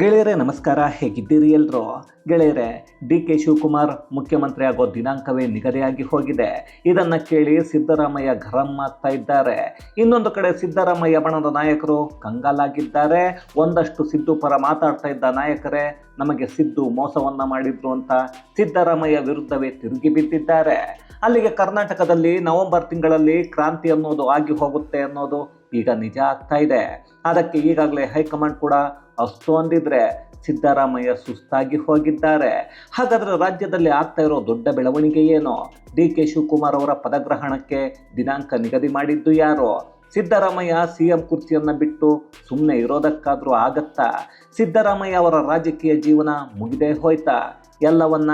ಗೆಳೆಯರೇ, ನಮಸ್ಕಾರ. ಹೇಗಿದ್ದೀರಿ ಎಲ್ರು? ಗೆಳೆಯರೆ, ಡಿ ಕೆ ಶಿವಕುಮಾರ್ ಮುಖ್ಯಮಂತ್ರಿ ಆಗೋ ದಿನಾಂಕವೇ ನಿಗದಿಯಾಗಿ ಹೋಗಿದೆ. ಇದನ್ನು ಕೇಳಿ ಸಿದ್ದರಾಮಯ್ಯ ಗರಂ ಆಗ್ತಾ ಇದ್ದಾರೆ. ಇನ್ನೊಂದು ಕಡೆ ಸಿದ್ದರಾಮಯ್ಯ ಬಣದ ನಾಯಕರು ಕಂಗಾಲಾಗಿದ್ದಾರೆ. ಒಂದಷ್ಟು ಸಿದ್ದು ಪರ ಮಾತಾಡ್ತಾ ಇದ್ದ ನಾಯಕರೇ, ನಮಗೆ ಸಿದ್ದು ಮೋಸವನ್ನ ಮಾಡಿದ್ರು ಅಂತ ಸಿದ್ದರಾಮಯ್ಯ ವಿರುದ್ಧವೇ ತಿರುಗಿ ಬಿದ್ದಿದ್ದಾರೆ. ಅಲ್ಲಿಗೆ ಕರ್ನಾಟಕದಲ್ಲಿ ನವೆಂಬರ್ ತಿಂಗಳಲ್ಲಿ ಕ್ರಾಂತಿ ಅನ್ನೋದು ಆಗಿ ಹೋಗುತ್ತೆ ಅನ್ನೋದು ಈಗ ನಿಜ ಆಗ್ತಾ ಇದೆ. ಅದಕ್ಕೆ ಈಗಾಗಲೇ ಹೈಕಮಾಂಡ್ ಕೂಡ ಅಷ್ಟು ಅಂದಿದ್ರೆ ಸಿದ್ದರಾಮಯ್ಯ ಸುಸ್ತಾಗಿ ಹೋಗಿದ್ದಾರೆ. ಹಾಗಾದ್ರೆ ರಾಜ್ಯದಲ್ಲಿ ಆಗ್ತಾ ಇರೋ ದೊಡ್ಡ ಬೆಳವಣಿಗೆ ಏನು? ಡಿ ಕೆ ಶಿವಕುಮಾರ್ ಅವರ ಪದಗ್ರಹಣಕ್ಕೆ ದಿನಾಂಕ ನಿಗದಿ ಮಾಡಿದ್ದು ಯಾರು? ಸಿದ್ದರಾಮಯ್ಯ ಸಿ ಎಂ ಕುರ್ಚಿಯನ್ನು ಬಿಟ್ಟು ಸುಮ್ಮನೆ ಇರೋದಕ್ಕಾದರೂ ಆಗತ್ತಾ? ಸಿದ್ದರಾಮಯ್ಯ ಅವರ ರಾಜಕೀಯ ಜೀವನ ಮುಗಿದೇ ಹೋಯ್ತಾ? ಎಲ್ಲವನ್ನ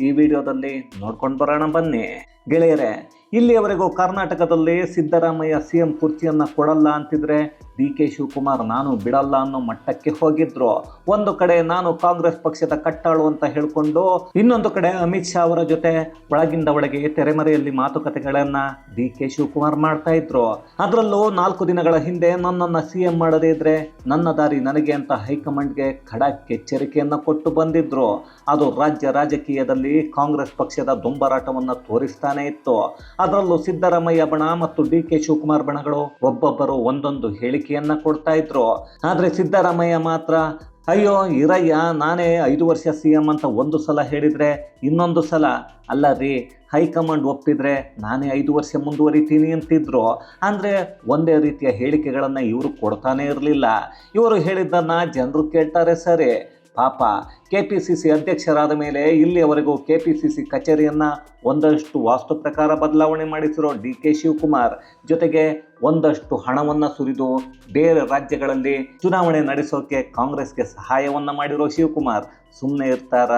ಈ ವಿಡಿಯೋದಲ್ಲಿ ನೋಡ್ಕೊಂಡು ಬರೋಣ ಬನ್ನಿ. ಗೆಳೆಯರೇ ಇಲ್ಲಿಯವರೆಗೂ ಕರ್ನಾಟಕದಲ್ಲಿ ಸಿದ್ದರಾಮಯ್ಯ ಸಿ ಎಂ ಕುರ್ಚಿಯನ್ನು ಕೊಡಲ್ಲ ಅಂತಿದ್ರೆ ಡಿ ಕೆ ಶಿವಕುಮಾರ್ ನಾನು ಬಿಡಲ್ಲ ಅನ್ನೋ ಮಟ್ಟಕ್ಕೆ ಹೋಗಿದ್ರು. ಒಂದು ಕಡೆ ನಾನು ಕಾಂಗ್ರೆಸ್ ಪಕ್ಷದ ಕಟ್ಟಾಳು ಅಂತ ಹೇಳ್ಕೊಂಡು ಇನ್ನೊಂದು ಕಡೆ ಅಮಿತ್ ಶಾ ಅವರ ಜೊತೆ ಒಳಗಿಂದ ಒಳಗೆ ತೆರೆಮರೆಯಲ್ಲಿ ಮಾತುಕತೆಗಳನ್ನ ಡಿ ಕೆ ಶಿವಕುಮಾರ್ ಮಾಡ್ತಾ ಇದ್ರು. ಅದರಲ್ಲೂ ನಾಲ್ಕು ದಿನಗಳ ಹಿಂದೆ ನನ್ನನ್ನು ಸಿ ಎಂ ಮಾಡದೇ ಇದ್ರೆ ನನ್ನ ದಾರಿ ನನಗೆ ಅಂತ ಹೈಕಮಾಂಡ್ಗೆ ಖಡಕ್ ಎಚ್ಚರಿಕೆಯನ್ನ ಕೊಟ್ಟು ಬಂದಿದ್ರು. ಅದು ರಾಜ್ಯ ರಾಜಕೀಯದಲ್ಲಿ ಕಾಂಗ್ರೆಸ್ ಪಕ್ಷದ ದೊಂಬರಾಟವನ್ನು ತೋರಿಸ್ತಾನೆ ಇತ್ತು. ಅದರಲ್ಲೂ ಸಿದ್ದರಾಮಯ್ಯ ಬಣ ಮತ್ತು ಡಿ ಕೆ ಶಿವಕುಮಾರ್ ಬಣಗಳು ಒಬ್ಬೊಬ್ಬರು ಒಂದೊಂದು ಹೇಳಿಕೆಯನ್ನ ಕೊಡ್ತಾ ಇದ್ರು. ಆದ್ರೆ ಸಿದ್ದರಾಮಯ್ಯ ಮಾತ್ರ, ಅಯ್ಯೋ, ಇರಯ್ಯ, ನಾನೇ ಐದು ವರ್ಷ ಸಿ ಎಂ ಅಂತ ಒಂದು ಸಲ ಹೇಳಿದ್ರೆ ಇನ್ನೊಂದು ಸಲ. ಅಲ್ಲ ರೀ ಹೈಕಮಾಂಡ್ ಒಪ್ಪಿದ್ರೆ ನಾನೇ ಐದು ವರ್ಷ ಮುಂದುವರಿತೀನಿ ಅಂತಿದ್ರು. ಅಂದರೆ ಒಂದೇ ರೀತಿಯ ಹೇಳಿಕೆಗಳನ್ನು ಇವರು ಕೊಡ್ತಾನೆ ಇರಲಿಲ್ಲ. ಇವರು ಹೇಳಿದ್ದನ್ನು ಜನರು ಕೇಳ್ತಾರೆ ಸರಿ. ಪಾಪ ಕೆ ಪಿ ಸಿ ಸಿ ಅಧ್ಯಕ್ಷರಾದ ಮೇಲೆ ಇಲ್ಲಿಯವರೆಗೂ ಕೆ ಪಿ ಸಿ ಸಿ ಕಚೇರಿಯನ್ನು ಒಂದಷ್ಟು ವಾಸ್ತು ಪ್ರಕಾರ ಬದಲಾವಣೆ ಮಾಡಿಸಿರೋ ಡಿ ಕೆ ಶಿವಕುಮಾರ್. ಜೊತೆಗೆ ಒಂದಷ್ಟು ಹಣವನ್ನು ಸುರಿದು ಬೇರೆ ರಾಜ್ಯಗಳಲ್ಲಿ ಚುನಾವಣೆ ನಡೆಸೋಕೆ ಕಾಂಗ್ರೆಸ್ಗೆ ಸಹಾಯವನ್ನು ಮಾಡಿರೋ ಶಿವಕುಮಾರ್. ಸುಮ್ಮನೆ ಇರ್ತಾರ?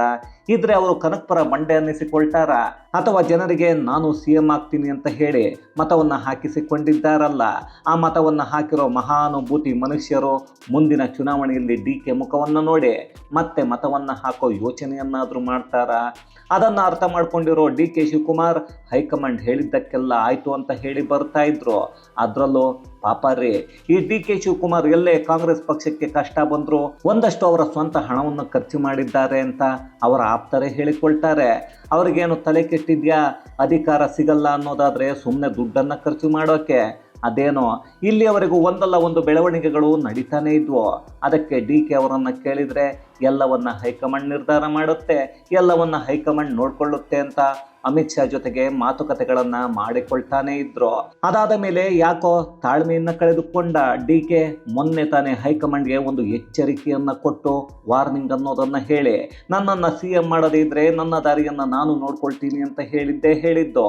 ಇದ್ರೆ ಅವರು ಕನಕಪುರ ಬಂಡೆ ಅನ್ನಿಸಿಕೊಳ್ತಾರ? ಅಥವಾ ಜನರಿಗೆ ನಾನು ಸಿ ಎಂ ಆಗ್ತೀನಿ ಅಂತ ಹೇಳಿ ಮತವನ್ನು ಹಾಕಿಸಿಕೊಂಡಿದ್ದಾರಲ್ಲ? ಆ ಮತವನ್ನು ಹಾಕಿರೋ ಮಹಾನುಭೂತಿ ಮನುಷ್ಯರು ಮುಂದಿನ ಚುನಾವಣೆಯಲ್ಲಿ ಡಿ ಕೆ ಮುಖವನ್ನು ನೋಡಿ ಮತ್ತೆ ಮತವನ್ನು ಹಾಕೋ ಯೋಚನೆಯನ್ನಾದರೂ ಮಾಡ್ತಾರಾ? ಅದನ್ನು ಅರ್ಥ ಮಾಡ್ಕೊಂಡಿರೋ D K Shivakumar high command ಹೇಳಿದ್ದಕ್ಕೆಲ್ಲ ಆಯಿತು ಅಂತ ಹೇಳಿ ಬರ್ತಾ ಇದ್ರು. ಅದರಲ್ಲೂ ಪಾಪ ರೀ, ಈ ಡಿ ಕೆ ಶಿವಕುಮಾರ್ ಎಲ್ಲೇ ಕಾಂಗ್ರೆಸ್ ಪಕ್ಷಕ್ಕೆ ಕಷ್ಟ ಬಂದರು ಒಂದಷ್ಟು ಅವರ ಸ್ವಂತ ಹಣವನ್ನು ಖರ್ಚು ಮಾಡಿದ್ದಾರೆ ಅಂತ ಅವರ ಆಪ್ತರೇ ಹೇಳಿಕೊಳ್ತಾರೆ. ಅವ್ರಿಗೇನು ತಲೆ ಕೆಟ್ಟಿದ್ಯಾ? ಅಧಿಕಾರ ಸಿಗಲ್ಲ ಅನ್ನೋದಾದರೆ ಸುಮ್ಮನೆ ದುಡ್ಡನ್ನು ಖರ್ಚು ಮಾಡೋಕೆ. ಅದೇನೋ, ಇಲ್ಲಿಯವರೆಗೂ ಒಂದಲ್ಲ ಒಂದು ಬೆಳವಣಿಗೆಗಳು ನಡೀತಾನೇ ಇದ್ವು. ಅದಕ್ಕೆ ಡಿ ಕೆ ಅವರನ್ನು ಕೇಳಿದರೆ, ಎಲ್ಲವನ್ನ ಹೈಕಮಾಂಡ್ ನಿರ್ಧಾರ ಮಾಡುತ್ತೆ, ಎಲ್ಲವನ್ನ ಹೈಕಮಾಂಡ್ ನೋಡಿಕೊಳ್ಳುತ್ತೆ ಅಂತ ಅಮಿತ್ ಶಾ ಜೊತೆಗೆ ಮಾತುಕತೆಗಳನ್ನ ಮಾಡಿಕೊಳ್ತಾನೆ ಇದ್ರು. ಅದಾದ ಮೇಲೆ ಯಾಕೋ ತಾಳ್ಮೆಯನ್ನ ಕಳೆದುಕೊಂಡ ಡಿ ಕೆ ಮೊನ್ನೆ ತಾನೇ ಹೈಕಮಾಂಡ್ಗೆ ಒಂದು ಎಚ್ಚರಿಕೆಯನ್ನ ಕೊಟ್ಟು ವಾರ್ನಿಂಗ್ ಅನ್ನೋದನ್ನ ಹೇಳಿ, ನನ್ನನ್ನು ಸಿ ಎಂ ಮಾಡದೇ ಇದ್ರೆ ನನ್ನ ದಾರಿಯನ್ನ ನಾನು ನೋಡ್ಕೊಳ್ತೀನಿ ಅಂತ ಹೇಳಿದ್ದೇ ಹೇಳಿದ್ದು.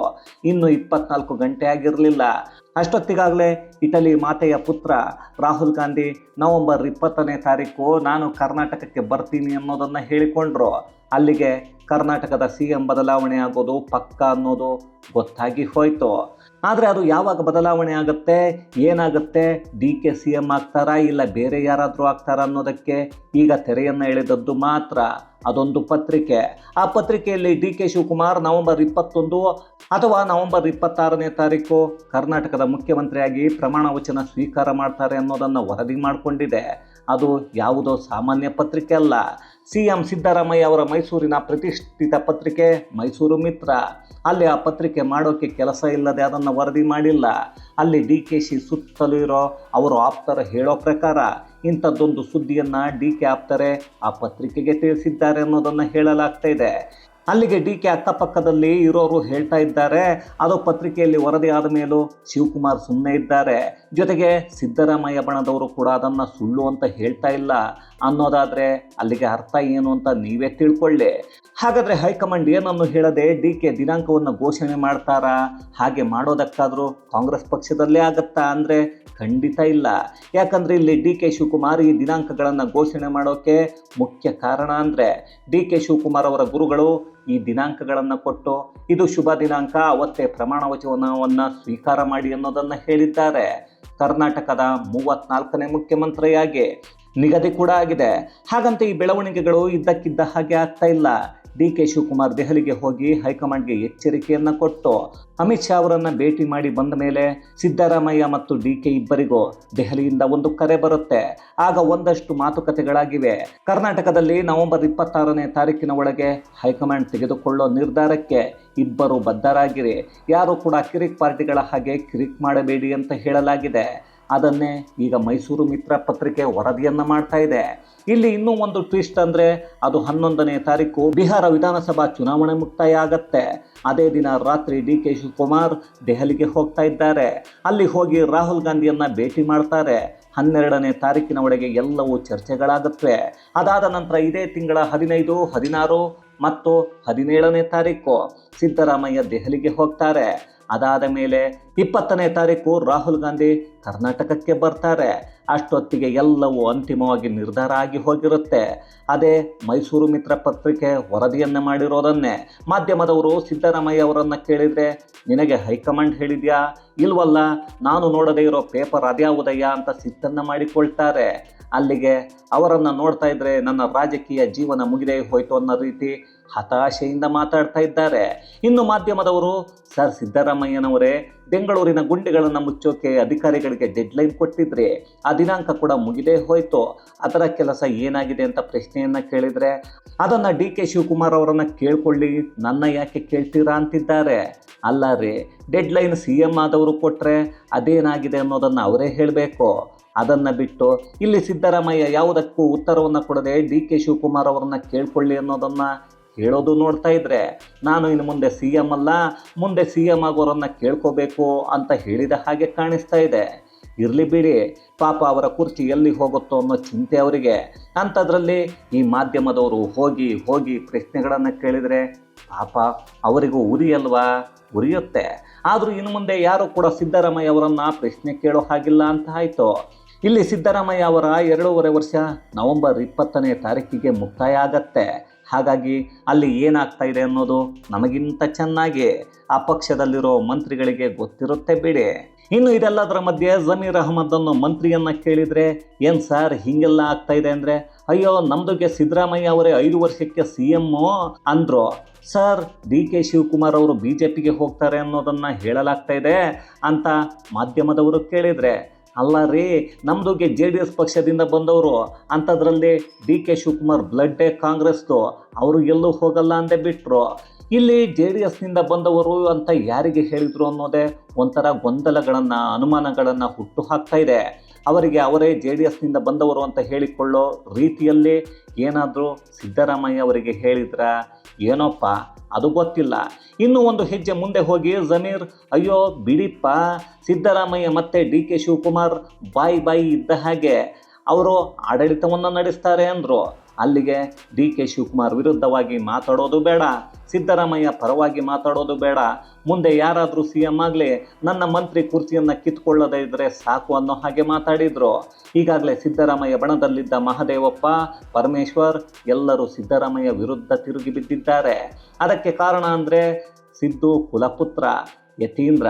ಇನ್ನು ಇಪ್ಪತ್ನಾಲ್ಕು ಗಂಟೆ ಆಗಿರಲಿಲ್ಲ. ಅಷ್ಟೊತ್ತಿಗಾಗಲೇ ಇಟಲಿ ಮಾತೆಯ ಪುತ್ರ ರಾಹುಲ್ ಗಾಂಧಿ ನವೆಂಬರ್ ಇಪ್ಪತ್ತನೇ ತಾರೀಕು ನಾನು ಕರ್ನಾಟಕಕ್ಕೆ ಬರ್ತೀನಿ ಅನ್ನೋದನ್ನು ಹೇಳಿಕೊಂಡ್ರು. ಅಲ್ಲಿಗೆ ಕರ್ನಾಟಕದ ಸಿ ಎಂ ಬದಲಾವಣೆ ಆಗೋದು ಪಕ್ಕ ಅನ್ನೋದು ಗೊತ್ತಾಗಿ ಹೋಯ್ತು. ಆದರೆ ಅದು ಯಾವಾಗ ಬದಲಾವಣೆ ಆಗುತ್ತೆ? ಏನಾಗುತ್ತೆ? ಡಿ ಕೆ ಸಿ ಎಂ ಆಗ್ತಾರಾ ಇಲ್ಲ ಬೇರೆ ಯಾರಾದರೂ ಆಗ್ತಾರಾ ಅನ್ನೋದಕ್ಕೆ ಈಗ ತೆರೆಯನ್ನು ಎಳೆದದ್ದು ಮಾತ್ರ. ಅದೊಂದು ಪತ್ರಿಕೆ. ಆ ಪತ್ರಿಕೆಯಲ್ಲಿ ಡಿ ಕೆ ಶಿವಕುಮಾರ್ ನವೆಂಬರ್ ಇಪ್ಪತ್ತೊಂದು ಅಥವಾ ನವೆಂಬರ್ ಇಪ್ಪತ್ತಾರನೇ ತಾರೀಕು ಕರ್ನಾಟಕದ ಮುಖ್ಯಮಂತ್ರಿಯಾಗಿ ಪ್ರಮಾಣ ವಚನ ಸ್ವೀಕಾರ ಮಾಡ್ತಾರೆ ಅನ್ನೋದನ್ನು ವರದಿ ಮಾಡಿಕೊಂಡಿದೆ. ಅದು ಯಾವುದೋ ಸಾಮಾನ್ಯ ಪತ್ರಿಕೆ ಅಲ್ಲ. ಸಿ ಎಂ ಸಿದ್ದರಾಮಯ್ಯ ಅವರ ಮೈಸೂರಿನ ಪ್ರತಿಷ್ಠಿತ ಪತ್ರಿಕೆ ಮೈಸೂರು ಮಿತ್ರ. ಅಲ್ಲಿ ಆ ಪತ್ರಿಕೆ ಮಾಡೋಕ್ಕೆ ಕೆಲಸ ಇಲ್ಲದೆ ಅದನ್ನು ವರದಿ ಮಾಡಿಲ್ಲ. ಅಲ್ಲಿ ಡಿ ಕೆ ಶಿ ಸುತ್ತಲೂ ಇರೋ ಅವರು ಆಪ್ತರ ಹೇಳೋ ಪ್ರಕಾರ ಇಂಥದ್ದೊಂದು ಸುದ್ದಿಯನ್ನು ಡಿ ಕೆ ಆಪ್ತರೆ ಆ ಪತ್ರಿಕೆಗೆ ತಿಳಿಸಿದ್ದಾರೆ ಅನ್ನೋದನ್ನು ಹೇಳಲಾಗ್ತಾ ಇದೆ. ಅಲ್ಲಿಗೆ ಡಿ ಕೆ ಅಕ್ಕಪಕ್ಕದಲ್ಲಿ ಇರೋರು ಹೇಳ್ತಾ ಇದ್ದಾರೆ. ಅದು ಪತ್ರಿಕೆಯಲ್ಲಿ ವರದಿ ಆದ ಮೇಲೂ ಶಿವಕುಮಾರ್ ಸುಮ್ಮನೆ ಇದ್ದಾರೆ. ಜೊತೆಗೆ ಸಿದ್ದರಾಮಯ್ಯ ಬಣದವರು ಕೂಡ ಅದನ್ನು ಸುಳ್ಳು ಅಂತ ಹೇಳ್ತಾ ಇಲ್ಲ. ಅನ್ನೋದಾದರೆ ಅಲ್ಲಿಗೆ ಅರ್ಥ ಏನು ಅಂತ ನೀವೇ ತಿಳ್ಕೊಳ್ಳಿ. ಹಾಗಾದರೆ ಹೈಕಮಾಂಡ್ ಏನನ್ನು ಹೇಳದೆ ಡಿ ಕೆ ದಿನಾಂಕವನ್ನು ಘೋಷಣೆ ಮಾಡ್ತಾರಾ? ಹಾಗೆ ಮಾಡೋದಕ್ಕಾದರೂ ಕಾಂಗ್ರೆಸ್ ಪಕ್ಷದಲ್ಲೇ ಆಗತ್ತಾ? ಅಂದರೆ ಖಂಡಿತ ಇಲ್ಲ. ಯಾಕಂದರೆ ಇಲ್ಲಿ ಡಿ ಕೆ ಶಿವಕುಮಾರ್ ಈ ದಿನಾಂಕಗಳನ್ನು ಘೋಷಣೆ ಮಾಡೋಕ್ಕೆ ಮುಖ್ಯ ಕಾರಣ ಅಂದರೆ ಡಿ ಕೆ ಶಿವಕುಮಾರ್ ಅವರ ಗುರುಗಳು ಈ ದಿನಾಂಕಗಳನ್ನು ಕೊಟ್ಟು ಇದು ಶುಭ ದಿನಾಂಕ, ಅವತ್ತೇ ಪ್ರಮಾಣ ವಚನವನ್ನು ಸ್ವೀಕಾರ ಮಾಡಿ ಅನ್ನೋದನ್ನು ಹೇಳಿದ್ದಾರೆ. ಕರ್ನಾಟಕದ ಮೂವತ್ನಾಲ್ಕನೇ ಮುಖ್ಯಮಂತ್ರಿಯಾಗಿ ನಿಗದಿ ಕೂಡ ಆಗಿದೆ. ಹಾಗಂತ ಈ ಬೆಳವಣಿಗೆಗಳು ಇದ್ದಕ್ಕಿದ್ದ ಹಾಗೆ ಆಗ್ತಾ ಇಲ್ಲ. ಡಿ ಕೆ ಶಿವಕುಮಾರ್ ದೆಹಲಿಗೆ ಹೋಗಿ ಹೈಕಮಾಂಡ್ಗೆ ಎಚ್ಚರಿಕೆಯನ್ನು ಕೊಟ್ಟು ಅಮಿತ್ ಶಾ ಅವರನ್ನು ಭೇಟಿ ಮಾಡಿ ಬಂದ ಮೇಲೆ ಸಿದ್ದರಾಮಯ್ಯ ಮತ್ತು ಡಿ ಕೆ ಇಬ್ಬರಿಗೂ ದೆಹಲಿಯಿಂದ ಒಂದು ಕರೆ ಬರುತ್ತೆ. ಆಗ ಒಂದಷ್ಟು ಮಾತುಕತೆಗಳಾಗಿವೆ. ಕರ್ನಾಟಕದಲ್ಲಿ ನವೆಂಬರ್ ಇಪ್ಪತ್ತಾರನೇ ತಾರೀಕಿನ ಒಳಗೆ ಹೈಕಮಾಂಡ್ ತೆಗೆದುಕೊಳ್ಳೋ ನಿರ್ಧಾರಕ್ಕೆ ಇಬ್ಬರು ಬದ್ಧರಾಗಿರಿ. ಯಾರು ಕೂಡ ಕಿರಿಕ್ ಪಾರ್ಟಿಗಳ ಹಾಗೆ ಕಿರಿಕ್ ಮಾಡಬೇಡಿ ಅಂತ ಹೇಳಲಾಗಿದೆ. ಅದನ್ನೇ ಈಗ ಮೈಸೂರು ಮಿತ್ರ ಪತ್ರಿಕೆ ವರದಿಯನ್ನು ಮಾಡ್ತಾ ಇದೆ. ಇಲ್ಲಿ ಇನ್ನೂ ಒಂದು ಟ್ವಿಸ್ಟ್ ಅಂದರೆ ಅದು ಹನ್ನೊಂದನೇ ತಾರೀಕು ಬಿಹಾರ ವಿಧಾನಸಭಾ ಚುನಾವಣೆ ಮುಕ್ತಾಯ ಆಗತ್ತೆ. ಅದೇ ದಿನ ರಾತ್ರಿ ಡಿ ಕೆ ಶಿವಕುಮಾರ್ ದೆಹಲಿಗೆ ಹೋಗ್ತಾ ಇದ್ದಾರೆ. ಅಲ್ಲಿ ಹೋಗಿ ರಾಹುಲ್ ಗಾಂಧಿಯನ್ನು ಭೇಟಿ ಮಾಡ್ತಾರೆ. ಹನ್ನೆರಡನೇ ತಾರೀಕಿನ ಒಳಗೆ ಎಲ್ಲವೂ ಚರ್ಚೆಗಳಾಗುತ್ತವೆ ಅದಾದ ನಂತರ ಇದೇ ತಿಂಗಳ ಹದಿನೈದು, ಹದಿನಾರು ಮತ್ತು ಹದಿನೇಳನೇ ತಾರೀಕು. ಸಿದ್ದರಾಮಯ್ಯ ದೆಹಲಿಗೆ ಹೋಗ್ತಾರೆ. ಅದಾದ ಮೇಲೆ ಇಪ್ಪತ್ತನೇ ತಾರೀಕು ರಾಹುಲ್ ಗಾಂಧಿ ಕರ್ನಾಟಕಕ್ಕೆ ಬರ್ತಾರೆ. ಅಷ್ಟೊತ್ತಿಗೆ ಎಲ್ಲವೂ ಅಂತಿಮವಾಗಿ ನಿರ್ಧಾರ ಆಗಿ ಹೋಗಿರುತ್ತೆ. ಅದೇ ಮೈಸೂರು ಮಿತ್ರ ಪತ್ರಿಕೆ ವರದಿಯನ್ನು ಮಾಡಿರೋದನ್ನೇ. ಮಾಧ್ಯಮದವರು ಸಿದ್ದರಾಮಯ್ಯ ಅವರನ್ನು ಕೇಳಿದ್ರೆ, ನಿನಗೆ ಹೈಕಮಾಂಡ್ ಹೇಳಿದ್ಯಾ? ಇಲ್ವಲ್ಲ, ನಾನು ನೋಡದೇ ಇರೋ ಪೇಪರ್ ಅದ್ಯಾವುದಯ್ಯ ಅಂತ ಸಿಟ್ಟನ್ನು ಮಾಡಿಕೊಳ್ತಾರೆ. ಅಲ್ಲಿಗೆ ಅವರನ್ನು ನೋಡ್ತಾ ಇದ್ರೆ ನನ್ನ ರಾಜಕೀಯ ಜೀವನ ಮುಗಿದೇ ಹೋಯ್ತು ಅನ್ನೋ ರೀತಿ ಹತಾಶೆಯಿಂದ ಮಾತಾಡ್ತಾ ಇದ್ದಾರೆ. ಇನ್ನು ಮಾಧ್ಯಮದವರು ಸರ್ ಸಿದ್ದರಾಮಯ್ಯನವರೇ, ಬೆಂಗಳೂರಿನ ಗುಂಡಿಗಳನ್ನು ಮುಚ್ಚೋಕೆ ಅಧಿಕಾರಿಗಳಿಗೆ ಡೆಡ್ಲೈನ್ ಕೊಟ್ಟಿದ್ರಿ. ಆ ದಿನಾಂಕ ಕೂಡ ಮುಗಿದೇ ಹೋಯಿತು. ಅದರ ಕೆಲಸ ಏನಾಗಿದೆ ಅಂತ ಪ್ರಶ್ನೆಯನ್ನ ಕೇಳಿದ್ರೆ, ಅದನ್ನ ಡಿ ಕೆ ಶಿವಕುಮಾರ್ ಅವರನ್ನು ಕೇಳ್ಕೊಳ್ಳಿ, ನನ್ನ ಯಾಕೆ ಕೇಳ್ತೀರಾ ಅಂತಿದ್ದಾರೆ. ಅಲ್ಲ ರೀ ಡೆಡ್ಲೈನ್ ಸಿ ಎಂ ಆದವರು ಕೊಟ್ಟರೆ ಅದೇನಾಗಿದೆ ಅನ್ನೋದನ್ನ ಅವರೇ ಹೇಳಬೇಕು. ಅದನ್ನ ಬಿಟ್ಟು ಇಲ್ಲಿ ಸಿದ್ದರಾಮಯ್ಯ ಯಾವುದಕ್ಕೂ ಉತ್ತರವನ್ನು ಕೊಡದೆ ಡಿ ಕೆ ಶಿವಕುಮಾರ್ ಅವರನ್ನು ಕೇಳ್ಕೊಳ್ಳಿ ಅನ್ನೋದನ್ನ ಹೇಳೋದು ನೋಡ್ತಾ ಇದ್ರೆ, ನಾನು ಇನ್ನು ಮುಂದೆ ಸಿ ಎಂ ಅಲ್ಲ, ಮುಂದೆ ಸಿ ಎಂ ಆಗೋರನ್ನ ಕೇಳ್ಕೋಬೇಕು ಅಂತ ಹೇಳಿದ ಹಾಗೆ ಕಾಣಿಸ್ತಾ ಇದೆ. ಇರಲಿ ಬಿಡಿ, ಪಾಪ ಅವರ ಕುರ್ಚಿ ಎಲ್ಲಿ ಹೋಗುತ್ತೋ ಅನ್ನೋ ಚಿಂತೆ ಅವರಿಗೆ. ಅಂಥದ್ರಲ್ಲಿ ಈ ಮಾಧ್ಯಮದವರು ಹೋಗಿ ಹೋಗಿ ಪ್ರಶ್ನೆಗಳನ್ನು ಕೇಳಿದರೆ ಪಾಪ ಅವರಿಗೂ ಉರಿ ಅಲ್ವಾ ಉರಿಯುತ್ತೆ. ಆದರೂ ಇನ್ನು ಮುಂದೆ ಯಾರು ಕೂಡ ಸಿದ್ದರಾಮಯ್ಯ ಅವರನ್ನ ಪ್ರಶ್ನೆ ಕೇಳೋ ಹಾಗಿಲ್ಲ ಅಂತ ಆಯಿತು. ಇಲ್ಲಿ ಸಿದ್ದರಾಮಯ್ಯ ಅವರ ಎರಡೂವರೆ ವರ್ಷ ನವೆಂಬರ್ ಇಪ್ಪತ್ತನೇ ತಾರೀಕಿಗೆ ಮುಕ್ತಾಯ ಆಗತ್ತೆ. ಹಾಗಾಗಿ ಅಲ್ಲಿ ಏನಾಗ್ತಾ ಇದೆ ಅನ್ನೋದು ನಮಗಿಂತ ಚೆನ್ನಾಗಿ ಆ ಪಕ್ಷದಲ್ಲಿರೋ ಮಂತ್ರಿಗಳಿಗೆ ಗೊತ್ತಿರುತ್ತೆ ಬಿಡಿ. ಇನ್ನು ಇದೆಲ್ಲದರ ಮಧ್ಯೆ ಜಮೀರ್ ಅಹಮದ್ ಅನ್ನೋ ಮಂತ್ರಿಯನ್ನ ಕೇಳಿದ್ರೆ ಏನ್ ಸರ್ ಹಿಂಗೆಲ್ಲ ಆಗ್ತಾ ಇದೆ ಅಂದ್ರೆ, ಅಯ್ಯೋ ನಮ್ದುಗೆ ಸಿದ್ದರಾಮಯ್ಯ ಅವರೇ ಐದು ವರ್ಷಕ್ಕೆ ಸಿ ಎಮ್ಮು ಅಂದ್ರು. ಸರ್, ಡಿ ಕೆ ಶಿವಕುಮಾರ್ ಅವರು ಬಿ ಜೆ ಪಿಗೆ ಹೋಗ್ತಾರೆ ಅನ್ನೋದನ್ನ ಹೇಳಲಾಗ್ತಾ ಇದೆ ಅಂತ ಮಾಧ್ಯಮದವರು ಕೇಳಿದ್ರೆ. ಅಲ್ಲ ರೀ ನಮ್ದುಗೆ ಜೆ ಡಿ ಎಸ್ ಪಕ್ಷದಿಂದ ಬಂದವರು ಅಂಥದ್ರಲ್ಲಿ ಡಿ ಕೆ ಶಿವಕುಮಾರ್ ಬ್ಲಡ್ಡೇ ಕಾಂಗ್ರೆಸ್ದು, ಅವರು ಎಲ್ಲೂ ಹೋಗಲ್ಲ ಅಂದೇ ಬಿಟ್ರು. ಇಲ್ಲಿ ಜೆ ಡಿ ಎಸ್ನಿಂದ ಬಂದವರು ಅಂತ ಯಾರಿಗೆ ಹೇಳಿದ್ರು ಅನ್ನೋದೇ ಒಂಥರ ಗೊಂದಲಗಳನ್ನು, ಅನುಮಾನಗಳನ್ನು ಹುಟ್ಟು ಹಾಕ್ತಾ ಇದೆ. ಅವರಿಗೆ ಅವರೇ ಜೆ ಡಿ ಎಸ್ನಿಂದ ಬಂದವರು ಅಂತ ಹೇಳಿಕೊಳ್ಳೋ ರೀತಿಯಲ್ಲಿ ಏನಾದರೂ ಸಿದ್ದರಾಮಯ್ಯ ಅವರಿಗೆ ಹೇಳಿದ್ರ? ಏನೋಪ್ಪ? ಅದು ಗೊತ್ತಿಲ್ಲ. ಇನ್ನು ಒಂದು ಹೆಜ್ಜೆ ಮುಂದೆ ಹೋಗಿ ಜಮೀರ್, ಅಯ್ಯೋ, ಬಿಡಿಪ್ಪ, ಸಿದ್ದರಾಮಯ್ಯ ಮತ್ತೆ ಡಿ ಕೆ ಶಿವಕುಮಾರ್ ಬಾಯ್ ಬಾಯಿ ಇದ್ದ ಹಾಗೆ, ಅವರು ಆಡಳಿತವನ್ನು ನಡೆಸ್ತಾರೆ ಅಂದರು. ಅಲ್ಲಿಗೆ ಡಿ ಕೆ ಶಿವಕುಮಾರ್ ವಿರುದ್ಧವಾಗಿ ಮಾತಾಡೋದು ಬೇಡ. ಸಿದ್ದರಾಮಯ್ಯ ಪರವಾಗಿ ಮಾತಾಡೋದು ಬೇಡ. ಮುಂದೆ ಯಾರಾದರೂ ಸಿ ಎಂ ಆಗಲಿ, ನನ್ನ ಮಂತ್ರಿ ಕುರ್ಚಿಯನ್ನು ಕಿತ್ಕೊಳ್ಳದೇ ಇದ್ದರೆ ಸಾಕು ಅನ್ನೋ ಹಾಗೆ ಮಾತಾಡಿದರು. ಈಗಾಗಲೇ ಸಿದ್ದರಾಮಯ್ಯ ಬಣದಲ್ಲಿದ್ದ ಮಹದೇವಪ್ಪ, ಪರಮೇಶ್ವರ್ ಎಲ್ಲರೂ ಸಿದ್ದರಾಮಯ್ಯ ವಿರುದ್ಧ ತಿರುಗಿ ಬಿದ್ದಿದ್ದಾರೆ. ಅದಕ್ಕೆ ಕಾರಣ ಅಂದರೆ ಸಿದ್ದು ಕುಲಪುತ್ರ, ಯತೀಂದ್ರ.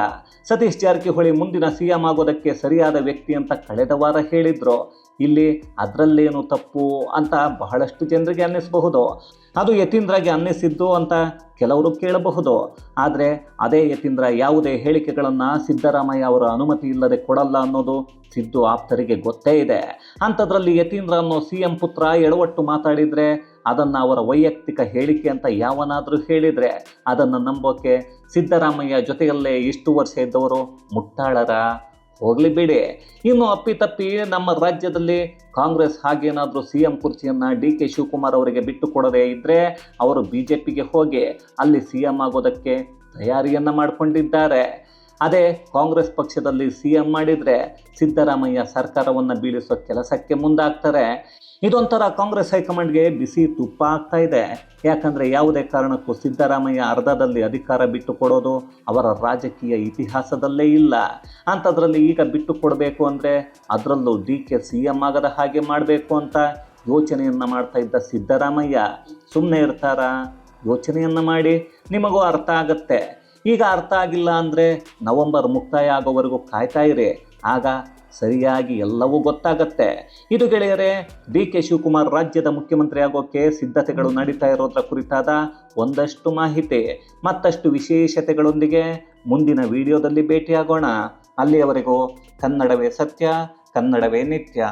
ಸತೀಶ್ ಜಾರಕಿಹೊಳಿ ಮುಂದಿನ ಸಿ ಎಂ ಆಗೋದಕ್ಕೆ ಸರಿಯಾದ ವ್ಯಕ್ತಿ ಅಂತ ಕಳೆದ ವಾರ ಹೇಳಿದ್ರು. ಇಲ್ಲಿ ಅದರಲ್ಲೇನು ತಪ್ಪು ಅಂತ ಬಹಳಷ್ಟು ಜನರಿಗೆ ಅನ್ನಿಸಬಹುದು. ಅದು ಯತೀಂದ್ರಗೆ ಅನ್ನಿಸಿದ್ದು ಅಂತ ಕೆಲವರು ಕೇಳಬಹುದು. ಆದರೆ ಅದೇ ಯತೀಂದ್ರ ಯಾವುದೇ ಹೇಳಿಕೆಗಳನ್ನು ಸಿದ್ದರಾಮಯ್ಯ ಅವರ ಅನುಮತಿ ಇಲ್ಲದೆ ಕೊಡಲ್ಲ ಅನ್ನೋದು ಸಿದ್ದು ಆಪ್ತರಿಗೆ ಗೊತ್ತೇ ಇದೆ. ಅಂಥದ್ರಲ್ಲಿ ಯತೀಂದ್ರ ಅನ್ನೋ ಸಿ ಎಂ ಪುತ್ರ ಎಡವಟ್ಟು ಮಾತಾಡಿದರೆ ಅದನ್ನು ಅವರ ವೈಯಕ್ತಿಕ ಹೇಳಿಕೆ ಅಂತ ಯಾವನಾದರೂ ಹೇಳಿದರೆ ಅದನ್ನು ನಂಬೋಕೆ ಸಿದ್ದರಾಮಯ್ಯ ಜೊತೆಯಲ್ಲೇ ಇಷ್ಟು ವರ್ಷ ಇದ್ದವರು ಮುಟ್ಟಾಳರ? ಹೋಗಲಿ ಬಿಡಿ. ಇನ್ನು ಅಪ್ಪಿತಪ್ಪಿ ನಮ್ಮ ರಾಜ್ಯದಲ್ಲಿ ಕಾಂಗ್ರೆಸ್ ಹಾಗೇನಾದರೂ ಸಿ ಎಂ ಕುರ್ಚಿಯನ್ನು ಡಿ ಕೆ ಶಿವಕುಮಾರ್ ಅವರಿಗೆ ಬಿಟ್ಟು ಕೊಡದೇ ಇದ್ದರೆ ಅವರು ಬಿ ಜೆ ಪಿಗೆ ಹೋಗಿ ಅಲ್ಲಿ ಸಿ ಎಂ ಆಗೋದಕ್ಕೆ ತಯಾರಿಯನ್ನು ಮಾಡಿಕೊಂಡಿದ್ದಾರೆ. ಅದೇ ಕಾಂಗ್ರೆಸ್ ಪಕ್ಷದಲ್ಲಿ ಸಿ ಎಂ ಮಾಡಿದರೆ ಸಿದ್ದರಾಮಯ್ಯ ಸರ್ಕಾರವನ್ನು ಬೀಳಿಸೋ ಕೆಲಸಕ್ಕೆ ಮುಂದಾಗ್ತಾರೆ. ಇದೊಂಥರ ಕಾಂಗ್ರೆಸ್ ಹೈಕಮಾಂಡ್ಗೆ ಬಿಸಿ ತುಪ್ಪ ಆಗ್ತಾ ಇದೆ. ಯಾಕಂದರೆ ಯಾವುದೇ ಕಾರಣಕ್ಕೂ ಸಿದ್ದರಾಮಯ್ಯ ಅರ್ಧದಲ್ಲಿ ಅಧಿಕಾರ ಬಿಟ್ಟು ಕೊಡೋದು ಅವರ ರಾಜಕೀಯ ಇತಿಹಾಸದಲ್ಲೇ ಇಲ್ಲ. ಅಂಥದ್ರಲ್ಲಿ ಈಗ ಬಿಟ್ಟು ಕೊಡಬೇಕು ಅಂದರೆ ಅದರಲ್ಲೂ ಡಿ ಕೆ ಸಿ ಎಂ ಆಗದ ಹಾಗೆ ಮಾಡಬೇಕು ಅಂತ ಯೋಚನೆಯನ್ನು ಮಾಡ್ತಾ ಇದ್ದ ಸಿದ್ದರಾಮಯ್ಯ. ಸುಮ್ಮನೆ ಇರ್ತಾರಾ? ಯೋಚನೆಯನ್ನು ಮಾಡಿ. ನಿಮಗೂ ಅರ್ಥ ಆಗತ್ತೆ. ಈಗ ಅರ್ಥ ಆಗಿಲ್ಲ ಅಂದರೆ ನವಂಬರ್ ಮುಕ್ತಾಯ ಆಗೋವರೆಗೂ ಕಾಯ್ತಾ ಇರಿ. ಆಗ ಸರಿಯಾಗಿ ಎಲ್ಲವೂ ಗೊತ್ತಾಗತ್ತೆ. ಇದು ಗೆಳೆಯರೆ, ಡಿ ಕೆ ಶಿವಕುಮಾರ್ ರಾಜ್ಯದ ಮುಖ್ಯಮಂತ್ರಿ ಆಗೋಕ್ಕೆ ಸಿದ್ಧತೆಗಳು ನಡೀತಾ ಇರೋದ್ರ ಕುರಿತಾದ ಒಂದಷ್ಟು ಮಾಹಿತಿ. ಮತ್ತಷ್ಟು ವಿಶೇಷತೆಗಳೊಂದಿಗೆ ಮುಂದಿನ ವಿಡಿಯೋದಲ್ಲಿ ಭೇಟಿಯಾಗೋಣ. ಅಲ್ಲಿಯವರೆಗೂ ಕನ್ನಡವೇ ಸತ್ಯ, ಕನ್ನಡವೇ ನಿತ್ಯ.